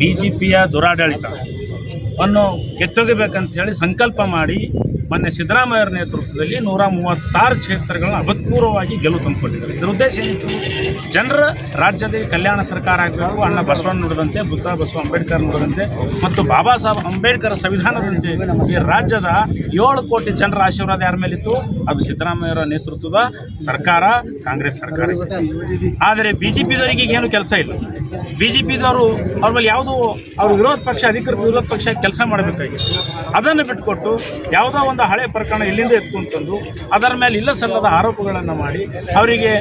B J ಪಿಯ ದುರಾಡಳಿತ. ಅನ್ನು ಕಿತ್ತೊಗಿಬೇಕಂತ ಹೇಳಿ ಸಂಕಲ್ಪ ಮಾಡಿ ಮೊನ್ನೆ ಸಿದ್ದರಾಮಯ್ಯರ ನೇತೃತ್ವದಲ್ಲಿ ನೂರ ಮೂವತ್ತಾರು ಕ್ಷೇತ್ರಗಳನ್ನ ಅಭೂತಪೂರ್ವವಾಗಿ ಗೆಲುವು ತಂದುಕೊಟ್ಟಿದ್ದಾರೆ. ಇದರ ಉದ್ದೇಶ ಏನಿತ್ತು? ಜನರ ರಾಜ್ಯದ ಕಲ್ಯಾಣ ಸರ್ಕಾರ ಆಗಬೇಕು ಅಣ್ಣ ಬಸವಣ್ಣ ನುಡಿದಂತೆ, ಬುದ್ಧ ಬಸವ ಅಂಬೇಡ್ಕರ್ ನುಡಿದಂತೆ ಮತ್ತು ಬಾಬಾ ಸಾಹೇಬ್ ಅಂಬೇಡ್ಕರ್ ಸಂವಿಧಾನದಂತೆ ಈ ರಾಜ್ಯದ ಏಳು ಕೋಟಿ ಜನರ ಆಶೀರ್ವಾದ ಯಾರ ಮೇಲಿತ್ತು? ಅದು ಸಿದ್ದರಾಮಯ್ಯರ ನೇತೃತ್ವದ ಸರ್ಕಾರ, ಕಾಂಗ್ರೆಸ್ ಸರ್ಕಾರ ಆದರೆ ಬಿ ಜೆ ಪಿದವರಿಗೆ ಏನು ಕೆಲಸ ಇಲ್ಲ. ಬಿ ಜೆ ಪಿದವರು ಅವ್ರ ಮೇಲೆ ಯಾವುದೋ ಅವ್ರ ವಿರೋಧ ಪಕ್ಷ, ಅಧಿಕೃತ ವಿರೋಧ ಪಕ್ಷ ಕೆಲಸ ಮಾಡಬೇಕಾಗಿತ್ತು ಅದನ್ನು ಬಿಟ್ಟುಕೊಟ್ಟು ಯಾವುದೋ ಒಂದು ಹಳೆ ಪ್ರಕರಣ ಇಲ್ಲಿಂದ ಎತ್ಕೊಂಡು ತಂದು ಅದರ ಮೇಲೆ ಇಲ್ಲ ಸಲ್ಲದ ಆರೋಪಗಳನ್ನು ಮಾಡಿ ಅವರಿಗೆ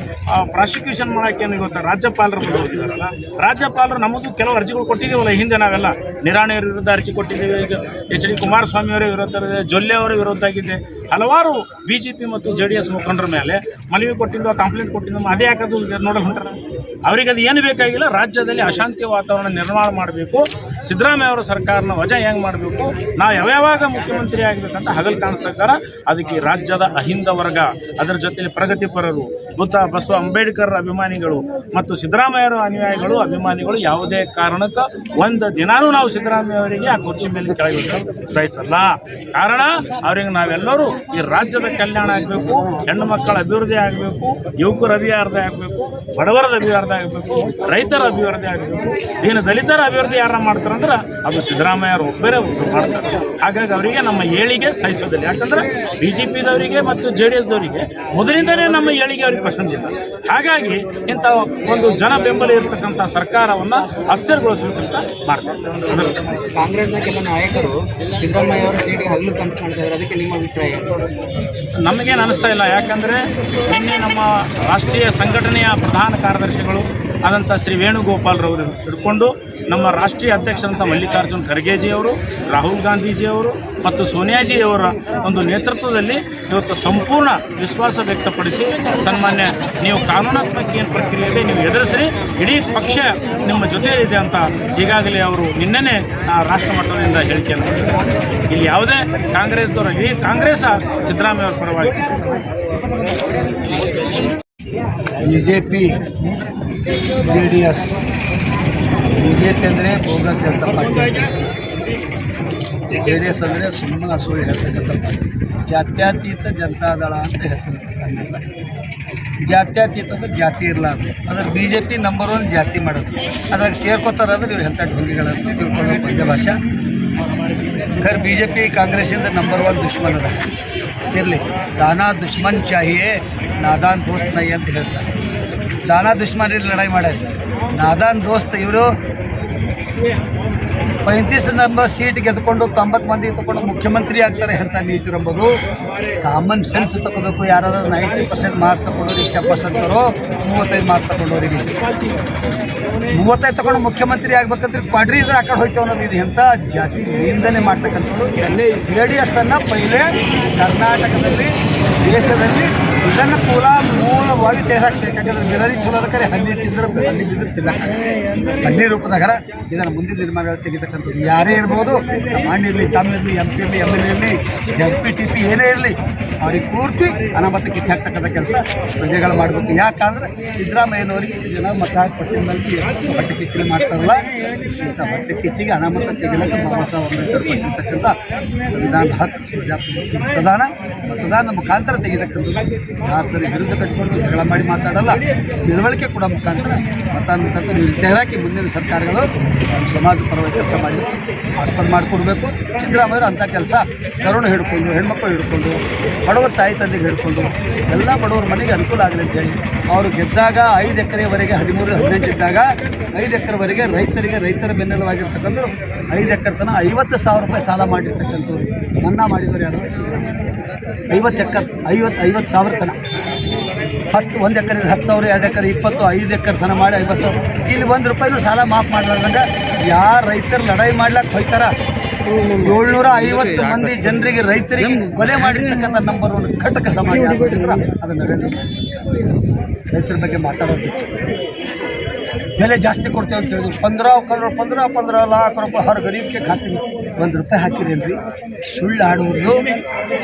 ಪ್ರಾಸಿಕ್ಯೂಷನ್ ಮಾಡೋಕ್ಕೆ ಗೊತ್ತಾ? ರಾಜ್ಯಪಾಲರು ಹೋಗಿದ್ದಾರಲ್ಲ. ರಾಜ್ಯಪಾಲರು ನಮ್ಮದು ಕೆಲವು ಅರ್ಜಿಗಳು ಕೊಟ್ಟಿದ್ದೀವಲ್ಲ ಹಿಂದೆ ನಾವೆಲ್ಲ. ನಿರಾಣೆಯವರ ವಿರುದ್ಧ ಅರ್ಜಿ ಕೊಟ್ಟಿದ್ದೀವಿ. ಈಗ ಎಚ್ ಡಿ ಕುಮಾರಸ್ವಾಮಿ ಅವರ ವಿರುದ್ಧ ಜೊಲ್ಲೆ ಅವರ ವಿರುದ್ಧ ಆಗಿದೆ. ಹಲವಾರು ಬಿ ಜೆ ಪಿ ಮತ್ತು ಜೆ ಡಿ ಎಸ್ ಮುಖಂಡರ ಮೇಲೆ ಮನವಿ ಕೊಟ್ಟಿದ್ದು ಕಂಪ್ಲೇಂಟ್ ಕೊಟ್ಟಿದ್ದು, ಅದೇ ಯಾಕದು ನೋಡಲು ಹೊಂಟಾರ? ಅವರಿಗೆ ಅದು ಏನು ಬೇಕಾಗಿಲ್ಲ, ರಾಜ್ಯದಲ್ಲಿ ಅಶಾಂತಿ ವಾತಾವರಣ ನಿರ್ಮಾಣ ಮಾಡಬೇಕು. ಸಿದ್ದರಾಮಯ್ಯ ಅವರ ಸರ್ಕಾರನ ವಜಾ ಹೆಂಗೆ ಮಾಡಬೇಕು? ನಾವು ಯಾವ್ಯಾವಾಗ ಮುಖ್ಯಮಂತ್ರಿ ಆಗಬೇಕಂತ ಹಗಲು ಕಾಣಿಸ್ತಾರ ಅದಕ್ಕೆ ರಾಜ್ಯದ ಅಹಿಂದ ವರ್ಗ, ಅದರ ಜೊತೆಲಿ ಪ್ರಗತಿಪರರು ಬುದ್ಧ ಬಸವ ಅಂಬೇಡ್ಕರ್ ಅಭಿಮಾನಿಗಳು ಮತ್ತು ಸಿದ್ದರಾಮಯ್ಯರ ಅನುಯಾಯಿಗಳು ಅಭಿಮಾನಿಗಳು ಯಾವುದೇ ಕಾರಣಕ್ಕೆ ಒಂದು ದಿನಾನೂ ನಾವು ಸಿದ್ದರಾಮಯ್ಯ ಅವರಿಗೆ ಆ ಕುರ್ಚಿ ಮೇಲೆ ಕೆಳಗೆ ಸಹಿಸಲ್ಲ. ಕಾರಣ, ಅವರಿಗೆ ನಾವೆಲ್ಲರೂ ಈ ರಾಜ್ಯದ ಕಲ್ಯಾಣ ಆಗಬೇಕು, ಹೆಣ್ಣು ಮಕ್ಕಳ ಅಭಿವೃದ್ಧಿ ಆಗಬೇಕು, ಯುವಕರ ಅಭಿವೃದ್ಧಿ ಆಗಬೇಕು ಬಡವರದ ಅಭಿವೃದ್ಧಿ ಆಗಬೇಕು, ರೈತರ ಅಭಿವೃದ್ಧಿ ಆಗಬೇಕು ಏನು ದಲಿತರ ಅಭಿವೃದ್ಧಿ ಯಾರ ಮಾಡ್ತಾರಂದ್ರೆ ಅದು ಸಿದ್ದರಾಮಯ್ಯರು ಒಬ್ಬರೇ ಒಬ್ಬರು ಮಾಡ್ತಾರೆ. ಹಾಗಾಗಿ ಅವರಿಗೆ ನಮ್ಮ ಏಳಿಗೆ ಸಹಿಸೋದಿಲ್ಲ. ಯಾಕಂದ್ರೆ ಬಿ ಜೆ ಪಿದವರಿಗೆ ಮತ್ತು ಜೆ ಡಿ ಎಸ್ದವರಿಗೆ ಮೊದಲಿಂದಲೇ ನಮ್ಮ ಏಳಿಗೆ ಅವ್ರಿಗೆ ಪಸಂದಿಲ್ಲ ಹಾಗಾಗಿ ಇಂಥ ಒಂದು ಜನ ಬೆಂಬಲ ಇರತಕ್ಕಂಥ ಸರ್ಕಾರವನ್ನು ಅಸ್ಥಿರಗೊಳಿಸಬೇಕಂತ ಮಾಡ್ತಾರೆ ಕಾಂಗ್ರೆಸ್ನ ಕೆಲ ನಾಯಕರು ಸಿದ್ದರಾಮಯ್ಯ ಅವರು ಸೀಟಿಗೆ ಹಗಲು ಕನಸು ಇದ್ದಾರೆ. ಅದಕ್ಕೆ ನಿಮ್ಮ ಅಭಿಪ್ರಾಯ? ನಮಗೇನು ಅನಿಸ್ತಾ ಇಲ್ಲ. ಯಾಕಂದರೆ ನಿನ್ನೆ ನಮ್ಮ ರಾಷ್ಟ್ರೀಯ ಸಂಘಟನೆಯ ಪ್ರಧಾನ ಕಾರ್ಯದರ್ಶಿಗಳು ಆದಂಥ ಶ್ರೀ ವೇಣುಗೋಪಾಲ್ರವರು ಹಿಡ್ಕೊಂಡು ನಮ್ಮ ರಾಷ್ಟ್ರೀಯ ಅಧ್ಯಕ್ಷರಂಥ ಮಲ್ಲಿಕಾರ್ಜುನ್ ಖರ್ಗೆಜಿಯವರು ರಾಹುಲ್ ಗಾಂಧೀಜಿಯವರು ಮತ್ತು ಸೋನಿಯಾಜಿಯವರ ಒಂದು ನೇತೃತ್ವದಲ್ಲಿ ಇವತ್ತು ಸಂಪೂರ್ಣ ವಿಶ್ವಾಸ ವ್ಯಕ್ತಪಡಿಸಿ ಸನ್ಮಾನ್ಯ ನೀವು ಕಾನೂನಾತ್ಮಕ ಏನು ಪ್ರಕ್ರಿಯೆ ಇದೆ ನೀವು ಎದುರಿಸ್ರಿ ಇಡೀ ಪಕ್ಷ ನಿಮ್ಮ ಜೊತೆ ಇದೆ ಅಂತ ಈಗಾಗಲೇ ಅವರು ನಿನ್ನೆನೇ ಆ, ರಾಷ್ಟ್ರ ಮಟ್ಟದಿಂದ ಹೇಳಿಕೆಯನ್ನು. ಇಲ್ಲಿ ಯಾವುದೇ ಕಾಂಗ್ರೆಸ್ದವರು ಇಡೀ ಕಾಂಗ್ರೆಸ್ ಸಿದ್ದರಾಮಯ್ಯ ಅವರ ಪರವಾಗಿ B J P J D S B J P ಅಂದರೆ bogus Janata party J D S ಅಂದರೆ ಸುಮ್ಮನೆ ಸುಳ್ಳು ಹೇಳ್ತಕ್ಕಂಥ ಪಾರ್ಟಿ. ಜಾತ್ಯತೀತ ಜನತಾದಳ ಅಂತ ಹೆಸರು ಕನ್ನಡ ಜಾತ್ಯತೀತ ಅಂದ್ರೆ ಜಾತಿ ಇರಲಾರ್ದು. ಅದ್ರ B J P number one ಜಾತಿ ಮಾಡೋದು. ಅದ್ರಾಗ ಸೇರ್ಕೋತಾರಾದ್ರೆ ಇವ್ರು ಎಂಥ ಢೋಂಗಿಗಳಂತ ತಿಳ್ಕೊಳ್ಳೋ ಪದ್ಯ ಭಾಷಾ. ಖರ್ ಬಿ ಜೆ ಪಿ ಕಾಂಗ್ರೆಸ್ಸಿಂದ ನಂಬರ್ ಒನ್ ದುಶ್ಮನ್ ಅದ. ಇರಲಿ, ದಾನಾ ದುಶ್ಮನ್ ಚಾಹಿಯೇ, ನಾದಾನ್ ದೋಸ್ತ್ ನೈ ಅಂತ ಹೇಳ್ತಾರೆ. ದಾನಾ ದುಶ್ಮನ್ ಇಲ್ಲಿ ಲಡಾಯಿ ಮಾಡ್ಯಾರ ನಾದಾನ್ ದೋಸ್ತ್ ಇವರು ಪೈಂತೀಸ್ ನಂಬರ್ ಸೀಟ್ ಗೆದ್ಕೊಂಡು ತೊಂಬತ್ತು ಮಂದಿ ತಗೊಂಡು ಮುಖ್ಯಮಂತ್ರಿ ಆಗ್ತಾರೆ ಅಂತ ನೀತಿರಂಬೋದು ಕಾಮನ್ ಸೆನ್ಸ್ ತಗೋಬೇಕು ಯಾರಾದ್ರೂ ನೈಂಟಿ ಪರ್ಸೆಂಟ್ ಮಾರ್ಕ್ಸ್ ತಗೊಂಡವ್ರಿಗೆ ಶಬ್ಬಸ್ ಅಂತಾರೋ ಮೂವತ್ತೈದು ಮಾರ್ಕ್ಸ್ ತಗೊಂಡವ್ರಿಗೆ. ಮೂವತ್ತೈದು ತಗೊಂಡು ಮುಖ್ಯಮಂತ್ರಿ ಆಗ್ಬೇಕಂದ್ರೆ ಕ್ವಾಡ್ರಿ ಇದ್ರೆ ಆ ಕಡೆ ಹೋಯ್ತು ಅನ್ನೋದು ಇದು ಎಂಥ ಜಾತಿ ನಿಂದನೆ ಮಾಡ್ತಕ್ಕಂಥವ್ರು. ಜೆ ಡಿ ಎಸ್ ಅನ್ನ ಪೈಲೆ ಕರ್ನಾಟಕದಲ್ಲಿ ದೇಶದಲ್ಲಿ ಇದನ್ನು ಕೂಡ ಮೂಲವಾಗಿ ತೆಗೆದಾಕ್ಬೇಕು ಯಾಕಂದ್ರೆ ಮಿರರಿ ಚಲೋ ಅದಕ್ಕೆ ಹಲ್ಲಿ ತಿಂದ್ರೆ ಹಲ್ಲಿ ಬಿದ್ದರೆ ಸಿಲ್ಲಕ್ಕ ಹಲ್ಲಿ ರೂಪದಾಗರ ಇದನ್ನು ಮುಂದಿನ ನಿರ್ಮಾಣ ತೆಗಿತಕ್ಕಂಥದ್ದು. ಯಾರೇ ಇರ್ಬೋದು ನಮ್ಮ ತಮ್ಮಿರಲಿ ಎಂ ಪಿ ಇರಲಿ ಎಂ ಎಲ್ ಇರಲಿ ಎಂ ಪಿ ಟಿ ಪಿ ಏನೇ ಇರಲಿ, ಅವ್ರಿಗೆ ಪೂರ್ತಿ ಅನಾಮತ ಕಿತ್ತಾಕ್ತಕ್ಕಂಥ ಕೆಲಸ ಪ್ರಜೆಗಳು ಮಾಡಬೇಕು. ಯಾಕಂದ್ರೆ ಸಿದ್ದರಾಮಯ್ಯನವರಿಗೆ ಜನ ಮತ ಹಾಕಿ ಬಟ್ಟೆ ಕಿಚ್ಚಲು ಮಾಡ್ತಾರಲ್ಲ, ಇಂಥ ಬಟ್ಟೆ ಕಿಚ್ಚಿಗೆ ಅನಾಮತ ತೆಗಿಲಕ್ಕೆ ಬಾಬಾ ಸಾಹೇಬ್ ಅಂಬೇಡ್ಕರ್ ಕೊಟ್ಟಿರ್ತಕ್ಕಂಥ ಸಂವಿಧಾನ ಹಕ್ಕು ಪ್ರಜಾಪ್ರಭುತ್ವ ಮತದಾನ ಮತದಾನ ಮುಖಾಂತರ ತೆಗಿತಕ್ಕಂಥದ್ದು. ಯಾರು ಸರಿ ವಿರುದ್ಧ ಕಟ್ಟಿಕೊಂಡು ಜಗಳ ಮಾಡಿ ಮಾತಾಡಲ್ಲ, ತಿಳುವಳಿಕೆ ಕೂಡ ಮುಖಾಂತರ ಮತ ಮುಖಾಂತರ ನೀವು ಮುಂದಿನ ಸರ್ಕಾರಗಳು ಸಮಾಜ ಪರವಾಗಿ ಕೆಲಸ ಮಾಡಲಿಕ್ಕೆ ಆಸ್ಪದ ಮಾಡಿಕೊಡ್ಬೇಕು. ಸಿದ್ದರಾಮಯ್ಯರು ಅಂಥ ಕೆಲಸ. ಕರುಣ ಹಿಡ್ಕೊಂಡು, ಹೆಣ್ಮಕ್ಳು ಹಿಡ್ಕೊಂಡು, ಬಡವರ ತಾಯಿ ತಂದೆಗೆ ಹಿಡ್ಕೊಂಡು, ಎಲ್ಲ ಬಡವರ ಮನೆಗೆ ಅನುಕೂಲ ಆಗಲಿ ಅಂತೇಳಿ ಅವರು ಗೆದ್ದಾಗ ಐದು ಎಕರೆವರೆಗೆ ಹದಿಮೂರು, ಹದಿನೆಂಟು ಇದ್ದಾಗ ಐದು ಎಕರೆವರೆಗೆ ರೈತರಿಗೆ, ರೈತರ ಬೆನ್ನೆಲುವಾಗಿರ್ತಕ್ಕಂಥವ್ರು ಐದು ಎಕರೆ ತನಕ ಐವತ್ತು ಸಾವಿರ ರೂಪಾಯಿ ಸಾಲ ಮಾಡಿರ್ತಕ್ಕಂಥವ್ರು. ಮನ್ನಾ ಮಾಡಿದವರು ಯಾರು? ಸಿದ್ದರಾಮಯ್ಯ. ಐವತ್ತು ಎಕರೆ, ಐವತ್ತು ಐವತ್ತು ಸಾವಿರ ತನಕ ಹತ್ತು, ಒಂದು ಎಕರೆ ಹತ್ತು ಸಾವಿರ, ಎರಡು ಎಕರೆ, ಇಪ್ಪತ್ತು, ಐದು ಎಕರೆ ತನ ಮಾಡಿ ಐವತ್ತು ಸಾವಿರ. ಇಲ್ಲಿ ಒಂದು ರೂಪಾಯಿನೂ ಸಾಲ ಮಾಫ್ ಮಾಡ್ಲಾರ್ದಂಗೆ ಯಾರು ರೈತರು ಲಡಾಯಿ ಮಾಡ್ಲಕ್ಕೆ ಹೋಯ್ತಾರ? ಏಳ್ನೂರ ಐವತ್ತು ಮಂದಿ ಜನರಿಗೆ ರೈತರಿಗೆ ಕೊಲೆ ಮಾಡಿರ್ತಕ್ಕಂಥ ನಂಬರ್ ಒನ್ ಘಟಕ ಸಮಾಜ ಆಗ್ಬಿಟ್ಟಿದ್ರ ಅದು ನರೇಂದ್ರ ಮೋದಿ ರೈತರ ಬಗ್ಗೆ ಮಾತಾಡೋದಿತ್ತು ಬೆಲೆ ಜಾಸ್ತಿ ಕೊಡ್ತೇವೆ ಅಂತ ಹೇಳಿದ್ರು. ಪಂದ್ರ ಕರೋಡ್ ಪಂದ್ರ ಪಂದ್ರ ಲಾಖ ರೂಪಾಯಿ ಹರ್ ಗರೀಬ್ಗೆ ಹಾಕ್ತೀನಿ ಒಂದು ರೂಪಾಯಿ ಹಾಕಿರೇನ್ರಿ ಸುಳ್ಳು ಆಡುವುದು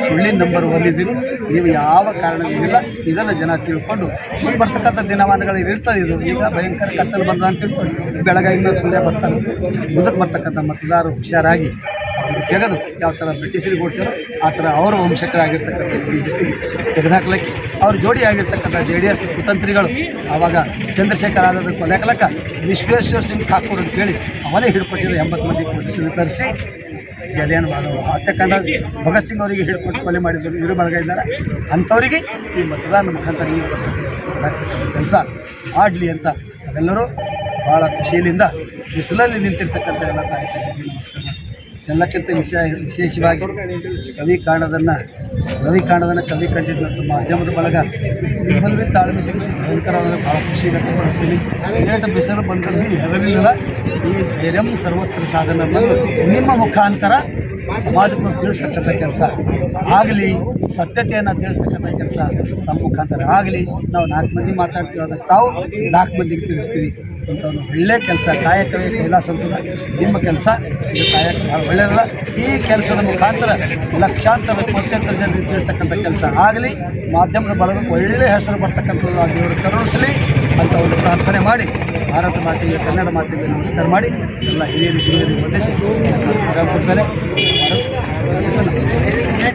ಸುಳ್ಳಿನ ನಂಬರ್ ಒನ್ ಇದ್ದೀರಿ. ನೀವು ಯಾವ ಇಲ್ಲ. ಇದನ್ನು ಜನ ತಿಳ್ಕೊಂಡು ಮುಂದೆ ಬರ್ತಕ್ಕಂಥ ದಿನಮಾನಗಳು ಇರ್ತದೆ ಇದು. ಈಗ ಭಯಂಕರ ಕತ್ತಲು ಬಂದ ಅಂತ ತಿಳ್ಕೊಂಡು ಬೆಳಗಾಗಿನ ಸುಳ್ಳೆ ಬರ್ತಾನೆ ಮುಂದಕ್ಕೆ ಬರ್ತಕ್ಕಂಥ ಮತದಾರರು ಹುಷಾರಾಗಿ ತೆಗೆದು ಯಾವ ಥರ ಬ್ರಿಟಿಷರಿಗೆ ಓಡಿಸ್ಯಾರೋ ಆ ಥರ ಅವರ ವಂಶಕರಾಗಿರ್ತಕ್ಕಂಥ ಬಿ ಜೆ ಪಿಗೆ ತೆಗೆದುಹಾಕ್ಲಿಕ್ಕೆ ಅವ್ರ ಜೋಡಿ ಆಗಿರ್ತಕ್ಕಂಥ ಜೆ ಡಿ ಎಸ್ ಕುತಂತ್ರಿಗಳು ಆವಾಗ ಚಂದ್ರಶೇಖರ್ ಆಜಾದ್ ಕೊಲೆಕಲಕ ವಿಶ್ವೇಶ್ವರ ಸಿಂಗ್ ಠಾಕೂರ್ ಅಂತೇಳಿ ಅವನೇ ಹಿಡ್ಕೊಟ್ಟಿರೋ ಎಂಬತ್ತು ಮಂದಿ ಪೊಲೀಸರು ತರಿಸಿ ಜಲಿಯನ್ ಬಾಳು ಕಂಡ ಭಗತ್ ಸಿಂಗ್ ಅವರಿಗೆ ಹಿಡ್ಕೊಂಡು ಕೊಲೆ ಮಾಡಿದ್ರು ಇವರು ಬಳಗ ಇದ್ದಾರೆ ಅಂಥವರಿಗೆ ಈ ಮತದಾನ ಮುಖಾಂತರ ಈ ಕೆಲಸ ಮಾಡಲಿ ಅಂತ ನಾವೆಲ್ಲರೂ ಭಾಳ ಖುಷಿಯಿಂದ ಬಿಸಿಲಲ್ಲಿ ನಿಂತಿರ್ತಕ್ಕಂಥ ಎಲ್ಲ ತಾಯಿ ನಮಸ್ಕಾರ. ಎಲ್ಲಕ್ಕಿಂತ ವಿಷಯ ವಿಶೇಷವಾಗಿ ಕವಿ ಕಾಣದನ್ನು, ರವಿ ಕಾಣದನ್ನು ಕವಿ ಕಂಡಿದ್ದಂಥ ಮಾಧ್ಯಮದ ಬಳಗ ನಿಮ್ಮಲ್ಲಿ ತಾಳ್ಮೆ ಶಕ್ತಿ, ಭಯಂಕರವಾದ ಭಾಳ ಖುಷಿ ವ್ಯಕ್ತಪಡಿಸ್ತೀನಿ. ಏಟು ಬಿಸಿಲು ಬಂದಲ್ಲಿ ಹೆದರಿಲ್ಲ. ಈ ಧೈರ್ಯಂ ಸರ್ವತ್ರ ಸಾಧನ ನಿಮ್ಮ ಮುಖಾಂತರ ಸಮಾಜಕ್ಕೆ ನಾವು ತಿಳಿಸ್ತಕ್ಕಂಥ ಕೆಲಸ. ಆಗಲಿ, ಸತ್ಯತೆಯನ್ನು ತಿಳಿಸ್ತಕ್ಕಂಥ ಕೆಲಸ ನಮ್ಮ ಮುಖಾಂತರ ಆಗಲಿ. ನಾವು ನಾಲ್ಕು ಮಂದಿ ಮಾತಾಡ್ತೀವಿ, ಅದಕ್ಕೆ ತಾವು ನಾಲ್ಕು ಮಂದಿಗೆ ತಿಳಿಸ್ತೀವಿ ಅಂತ ಒಂದು ಒಳ್ಳೆಯ ಕೆಲಸ. ಕಾಯಕವೇ ಕೈಲಾಸ ಅಂತದ ನಿಮ್ಮ ಕೆಲಸ. ಇದು ಕಾಯಕ ಭಾಳ ಒಳ್ಳೆಯದಲ್ಲ ಈ ಕೆಲಸದ ಮುಖಾಂತರ ಲಕ್ಷಾಂತರ ಕೋಟ್ಯಂತರ ಜನರು ತಿಳಿಸ್ತಕ್ಕಂಥ ಕೆಲಸ ಆಗಲಿ, ಮಾಧ್ಯಮದ ಬಳಗಕ್ಕೆ ಒಳ್ಳೆಯ ಹೆಸರು ಬರ್ತಕ್ಕಂಥದ್ದು ಆ ದೇವರು ಕರುಣಿಸಲಿ ಅಂತ ಒಂದು ಪ್ರಾರ್ಥನೆ ಮಾಡಿ, ಭಾರತ ಮಾತೆಗೆ, ಕನ್ನಡ ಮಾತೆಗೆ ನಮಸ್ಕಾರ ಮಾಡಿ, ಎಲ್ಲ ಹಿರಿಯರು ಹಿರಿಯರಿಗೆ ವಂದಿಸಿ ಕೊಡ್ತಾರೆ ನಮಸ್ಕಾರ